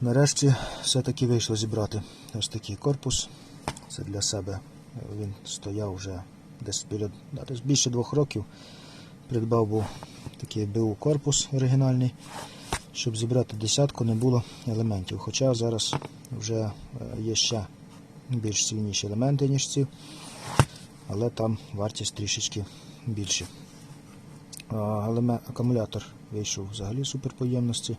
Нарешті все-таки вийшло зібрати ось такий корпус. Це для себе. Він стояв вже десь біля десь більше двох років. Придбав був такий БУ корпус оригінальний. Щоб зібрати десятку, не було елементів. Хоча зараз вже е, є ще більш сильніші елементи, ніж ці, але там вартість трішечки більше. Акумулятор вийшов взагалі суперпоємності.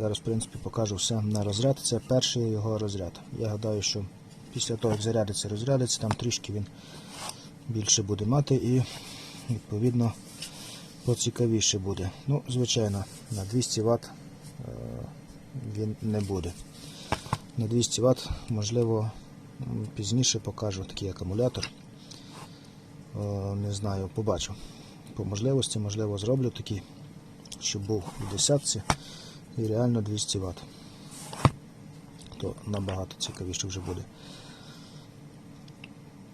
Зараз, в принципі, покажу все на розряд. Це перший його розряд. Я гадаю, що після того, як зарядиться, розрядиться, там трішки він більше буде мати і, відповідно, поцікавіше буде. Ну, звичайно, на 200 Вт він не буде. На 200 Вт, можливо, пізніше покажу такий акумулятор. Е, Не знаю, побачу. По можливості, можливо, зроблю такий, щоб був у десятці і реально 200 Вт. То набагато цікавіше вже буде.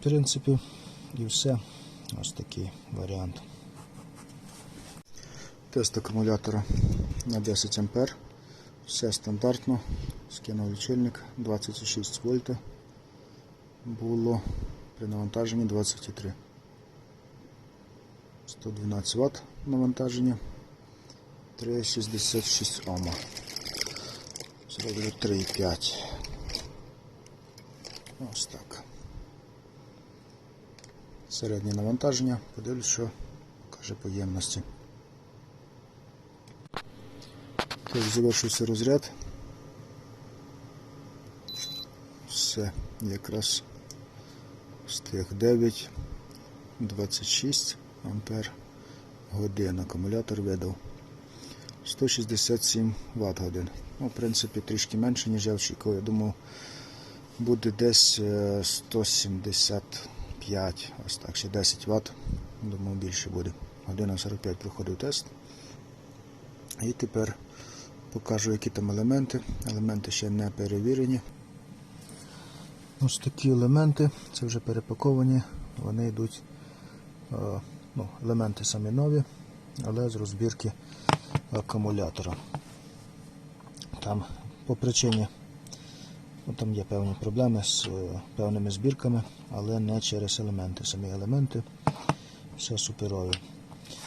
В принципі, і все. Ось такий варіант. Тест акумулятора на 10 А. Все стандартно. Скинув лічильник 26 вольта. Було при навантаженні 23. 112 Вт навантаження. 3,66 Ома. Зроблю 3,5. Ось так. Середнє навантаження. Подивлюсь, що покаже поємності. Так, завершився розряд. Все, якраз встиг 9, 26 ампер годин. Акумулятор видав 167 Вт годин. Ну, в принципі, трішки менше, ніж я очікував. Я думав, буде десь е, 175, ось так, ще 10 Вт. Думав, більше буде. Година 45 проходив тест. І тепер покажу, які там елементи. Елементи ще не перевірені. Ось такі елементи, це вже перепаковані, вони йдуть, е, ну, елементи самі нові, але з розбірки акумулятора. Там по причині ну, там є певні проблеми з е, певними збірками, але не через елементи. Самі елементи все суперові.